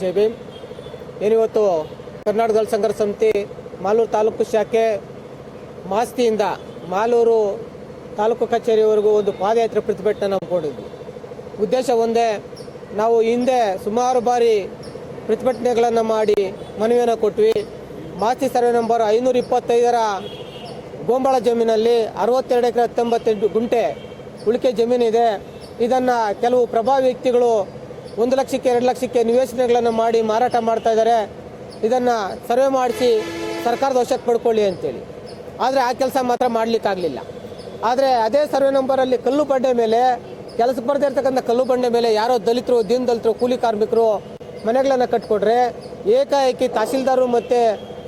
ಜೈ ಭೀಮ್ ಏನಿವತ್ತು ಕರ್ನಾಟಕ ದಳ ಸಂಘರ್ಷ ಸಮಿತಿ ಮಾಲೂರು ತಾಲೂಕು ಶಾಖೆ ಮಾಸ್ತಿಯಿಂದ ಮಾಲೂರು ತಾಲೂಕು ಕಚೇರಿವರೆಗೂ ಒಂದು ಪಾದಯಾತ್ರೆ ಪ್ರತಿಭಟನೆ ಹಮ್ಮಿಕೊಂಡಿದ್ವಿ ಉದ್ದೇಶ ಒಂದೇ, ನಾವು ಹಿಂದೆ ಸುಮಾರು ಬಾರಿ ಪ್ರತಿಭಟನೆಗಳನ್ನು ಮಾಡಿ ಮನವಿಯನ್ನು ಕೊಟ್ವಿ. ಮಾಸ್ತಿ ಸರ್ವೆ ನಂಬರ್ ಐನೂರ ಇಪ್ಪತ್ತೈದರ ಗೋಂಬಳ ಜಮೀನಲ್ಲಿ ಅರವತ್ತೆರಡು ಎಕರೆ ಹತ್ತೊಂಬತ್ತೆಂಟು ಗುಂಟೆ ಉಳಿಕೆ ಜಮೀನಿದೆ. ಇದನ್ನು ಕೆಲವು ಪ್ರಭಾವಿ ವ್ಯಕ್ತಿಗಳು ಒಂದು ಲಕ್ಷಕ್ಕೆ ಎರಡು ಲಕ್ಷಕ್ಕೆ ನಿವೇಶನಗಳನ್ನು ಮಾಡಿ ಮಾರಾಟ ಮಾಡ್ತಾ ಇದ್ದಾರೆ. ಇದನ್ನು ಸರ್ವೆ ಮಾಡಿಸಿ ಸರ್ಕಾರದ ವಶಕ್ಕೆ ಪಡ್ಕೊಳ್ಳಿ ಅಂತೇಳಿ. ಆದರೆ ಆ ಕೆಲಸ ಮಾತ್ರ ಮಾಡಲಿಕ್ಕಾಗಲಿಲ್ಲ. ಆದರೆ ಅದೇ ಸರ್ವೆ ನಂಬರಲ್ಲಿ ಕಲ್ಲು ಬಂಡೆ ಮೇಲೆ ಕೆಲಸ ಬರದೇ ಇರ್ತಕ್ಕಂಥ ಕಲ್ಲು ಬಂಡೆ ಮೇಲೆ ಯಾರೋ ದಲಿತರು ದೀನ್ ದಲಿತರು ಕೂಲಿ ಕಾರ್ಮಿಕರು ಮನೆಗಳನ್ನು ಕಟ್ಕೊಟ್ರೆ ಏಕಾಏಕಿ ತಹಸೀಲ್ದಾರು ಮತ್ತು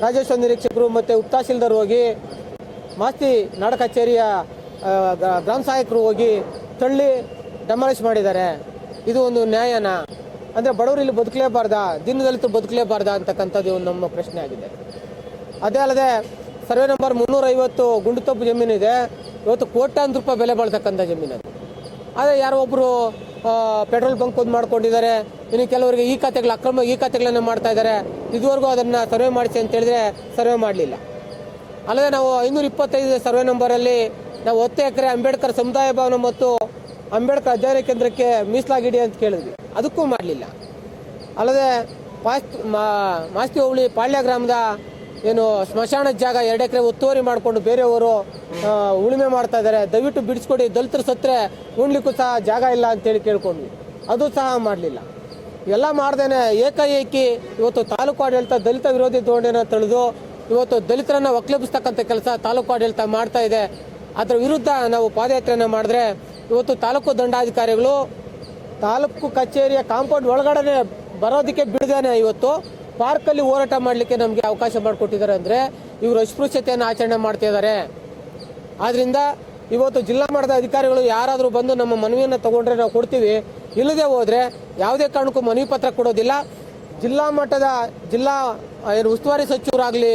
ರಾಜಸ್ವ ನಿರೀಕ್ಷಕರು ಮತ್ತು ಉಪ ಹೋಗಿ, ಮಾಸ್ತಿ ನಾಡ ಕಚೇರಿಯ ಗ್ರಾಮ ಸಹಾಯಕರು ಹೋಗಿ ತಳ್ಳಿ ಡೆಮಾಲಿಷ್ ಮಾಡಿದ್ದಾರೆ. ಇದು ಒಂದು ನ್ಯಾಯನ. ಅಂದರೆ ಬಡವರು ಇಲ್ಲಿ ಬದುಕಲೇಬಾರ್ದಾ? ದಿನದಲ್ಲಿತ್ತು ಬದುಕಲೇಬಾರ್ದಾ ಅಂತಕ್ಕಂಥದ್ದು ಒಂದು ನಮ್ಮ ಪ್ರಶ್ನೆ ಆಗಿದೆ. ಅದೇ ಅಲ್ಲದೆ, ಸರ್ವೆ ನಂಬರ್ ಮುನ್ನೂರೈವತ್ತು ಜಮೀನು ಜಮೀನಿದೆ. ಇವತ್ತು ಕೋಟ್ಯಾಂತರ ರೂಪಾಯಿ ಬೆಲೆ ಬಾಳ್ತಕ್ಕಂಥ ಜಮೀನು ಅದು ಆದರೆ ಯಾರೋ ಒಬ್ಬರು ಪೆಟ್ರೋಲ್ ಬಂಕ್ ಒಂದು ಮಾಡ್ಕೊಂಡಿದ್ದಾರೆ. ಇನ್ನು ಕೆಲವರಿಗೆ ಈ ಖಾತೆಗಳು ಅಕ್ರಮ, ಈ ಖಾತೆಗಳನ್ನು ಮಾಡ್ತಾ ಇದ್ದಾರೆ. ಇದುವರೆಗೂ ಅದನ್ನು ಸರ್ವೆ ಮಾಡಿಸಿ ಅಂತ ಹೇಳಿದ್ರೆ ಸರ್ವೆ ಮಾಡಲಿಲ್ಲ. ಅಲ್ಲದೆ ನಾವು ಐನೂರ ಇಪ್ಪತ್ತೈದು ಸರ್ವೆ ನಂಬರಲ್ಲಿ ನಾವು ಹತ್ತು ಎಕರೆ ಅಂಬೇಡ್ಕರ್ ಸಮುದಾಯ ಭವನ ಮತ್ತು ಅಂಬೇಡ್ಕರ್ ಅಧ್ಯಯನ ಕೇಂದ್ರಕ್ಕೆ ಮೀಸಲಾಗಿಡಿ ಅಂತ ಕೇಳಿದ್ವಿ. ಅದಕ್ಕೂ ಮಾಡಲಿಲ್ಲ. ಅಲ್ಲದೆ ಪಾಸ್ತಿ ಮಾಸ್ತಿ ಹೋಬಳಿ ಪಾಳ್ಯ ಗ್ರಾಮದ ಏನು ಸ್ಮಶಾನ ಜಾಗ ಎರಡು ಎಕರೆ ಒತ್ತುವರಿ ಮಾಡಿಕೊಂಡು ಬೇರೆಯವರು ಉಳುಮೆ ಮಾಡ್ತಾ ಇದ್ದಾರೆ. ದಯವಿಟ್ಟು ಬಿಡಿಸ್ಕೊಡಿ. ದಲಿತರು ಸತ್ತರೆ ಉಣ್ಲಿಕ್ಕೂ ಸಹ ಜಾಗ ಇಲ್ಲ ಅಂತೇಳಿ ಕೇಳ್ಕೊಂಡ್ವಿ. ಅದು ಸಹ ಮಾಡಲಿಲ್ಲ. ಎಲ್ಲ ಮಾಡ್ದೇನೆ ಏಕಾಏಕಿ ಇವತ್ತು ತಾಲೂಕು ಆಡಳಿತ ದಲಿತ ವಿರೋಧಿ ಧೋರಣೆನ ತಳೆದು ಇವತ್ತು ದಲಿತರನ್ನ ಒಕ್ಲೆಬಿಸ್ತಕ್ಕಂಥ ಕೆಲಸ ತಾಲೂಕು ಆಡಳಿತ ಮಾಡ್ತಾ ಇದೆ. ಅದರ ವಿರುದ್ಧ ನಾವು ಪಾದಯಾತ್ರೆಯನ್ನು ಮಾಡಿದ್ರೆ ಇವತ್ತು ತಾಲೂಕು ದಂಡಾಧಿಕಾರಿಗಳು ತಾಲೂಕು ಕಚೇರಿಯ ಕಾಂಪೌಂಡ್ ಒಳಗಡೆ ಬರೋದಕ್ಕೆ ಬಿಡದೇನೆ ಇವತ್ತು. ಪಾರ್ಕಲ್ಲಿ ಹೋರಾಟ ಮಾಡಲಿಕ್ಕೆ ನಮಗೆ ಅವಕಾಶ ಮಾಡಿಕೊಟ್ಟಿದ್ದಾರೆ ಅಂದರೆ ಇವರು ಅಸ್ಪೃಶ್ಯತೆಯನ್ನು ಆಚರಣೆ ಮಾಡ್ತಾ ಇದ್ದಾರೆ. ಆದ್ರಿಂದ ಇವತ್ತು ಜಿಲ್ಲಾ ಮಟ್ಟದ ಅಧಿಕಾರಿಗಳು ಯಾರಾದರೂ ಬಂದು ನಮ್ಮ ಮನವಿಯನ್ನು ತಗೊಂಡ್ರೆ ನಾವು ಕೊಡ್ತೀವಿ. ಇಲ್ಲದೆ ಹೋದ್ರೆ ಯಾವುದೇ ಕಾರಣಕ್ಕೂ ಮನವಿ ಪತ್ರ ಕೊಡೋದಿಲ್ಲ. ಜಿಲ್ಲಾ ಮಟ್ಟದ ಜಿಲ್ಲಾ ಏನು ಉಸ್ತುವಾರಿ ಸಚಿವರಾಗಲಿ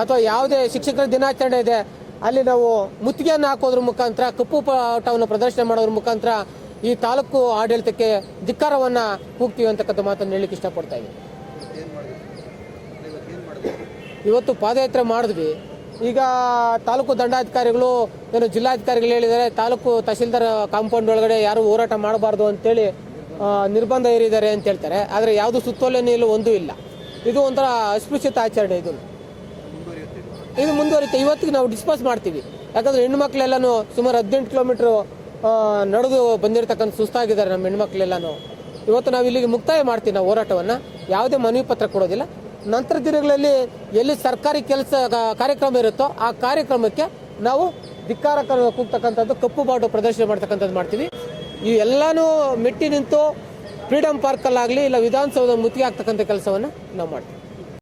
ಅಥವಾ ಯಾವುದೇ ಶಿಕ್ಷಕರ ದಿನಾಚರಣೆ ಇದೆ ಅಲ್ಲಿ ನಾವು ಮುತ್ತಿಗೆಯನ್ನು ಹಾಕೋದ್ರ ಮುಖಾಂತರ, ಕಪ್ಪು ಪಾಠವನ್ನು ಪ್ರದರ್ಶನ ಮಾಡೋದ್ರ ಮುಖಾಂತರ ಈ ತಾಲೂಕು ಆಡಳಿತಕ್ಕೆ ಧಿಕ್ಕಾರವನ್ನು ಕೂಗ್ತೀವಿ ಅಂತಕ್ಕಂಥ ಮಾತನ್ನು ಹೇಳಲಿಕ್ಕೆ ಇಷ್ಟಪಡ್ತಾ ಇದ್ದೀನಿ. ಇವತ್ತು ಪಾದಯಾತ್ರೆ ಮಾಡಿದ್ವಿ. ಈಗ ತಾಲೂಕು ದಂಡಾಧಿಕಾರಿಗಳು, ಏನು ಜಿಲ್ಲಾಧಿಕಾರಿಗಳು ಹೇಳಿದ್ದಾರೆ, ತಾಲೂಕು ತಹಸೀಲ್ದಾರ್ ಕಾಂಪೌಂಡ್ ಒಳಗಡೆ ಯಾರು ಹೋರಾಟ ಮಾಡಬಾರ್ದು ಅಂತೇಳಿ ನಿರ್ಬಂಧ ಏರಿದ್ದಾರೆ ಅಂತ ಹೇಳ್ತಾರೆ. ಆದರೆ ಯಾವುದು ಸುತ್ತೋಲೆನೂ ಇಲ್ಲ, ಒಂದೂ ಇಲ್ಲ. ಇದು ಒಂಥರ ಅಸ್ಪೃಶ್ಯತ ಆಚರಣೆ ಇದು. ಇದು ಮುಂದುವರಿತು ಇವತ್ತಿಗೆ ನಾವು ಡಿಸ್ಪಾಸ್ ಮಾಡ್ತೀವಿ. ಯಾಕಂದ್ರೆ ಹೆಣ್ಮಕ್ಳೆಲ್ಲನೂ ಸುಮಾರು ಹದಿನೆಂಟು ಕಿಲೋಮೀಟ್ರು ನಡೆದು ಬಂದಿರತಕ್ಕಂಥ ಸುಸ್ತಾಗಿದ್ದಾರೆ ನಮ್ಮ ಹೆಣ್ಮಕ್ಳೆಲ್ಲನೂ ಇವತ್ತು ನಾವು ಇಲ್ಲಿಗೆ ಮುಕ್ತಾಯ ಮಾಡ್ತೀವಿ ನಾವು ಹೋರಾಟವನ್ನು. ಯಾವುದೇ ಮನವಿ ಪತ್ರ ಕೊಡೋದಿಲ್ಲ. ನಂತರ ದಿನಗಳಲ್ಲಿ ಎಲ್ಲಿ ಸರ್ಕಾರಿ ಕೆಲಸ ಕಾರ್ಯಕ್ರಮ ಇರುತ್ತೋ ಆ ಕಾರ್ಯಕ್ರಮಕ್ಕೆ ನಾವು ಧಿಕ್ಕಾರ ಕೂಗ್ತಕ್ಕಂಥದ್ದು, ಕಪ್ಪು ಬಾಟು ಪ್ರದರ್ಶನ ಮಾಡ್ತಕ್ಕಂಥದ್ದು ಮಾಡ್ತೀವಿ. ಈ ಎಲ್ಲನೂ ಮೆಟ್ಟಿ ನಿಂತು ಫ್ರೀಡಮ್ ಪಾರ್ಕಲ್ಲಾಗಲಿ ಇಲ್ಲ ವಿಧಾನಸೌಧ ಮುತ್ತಿಗೆ ಆಗ್ತಕ್ಕಂಥ ಕೆಲಸವನ್ನು ನಾವು ಮಾಡ್ತೀವಿ.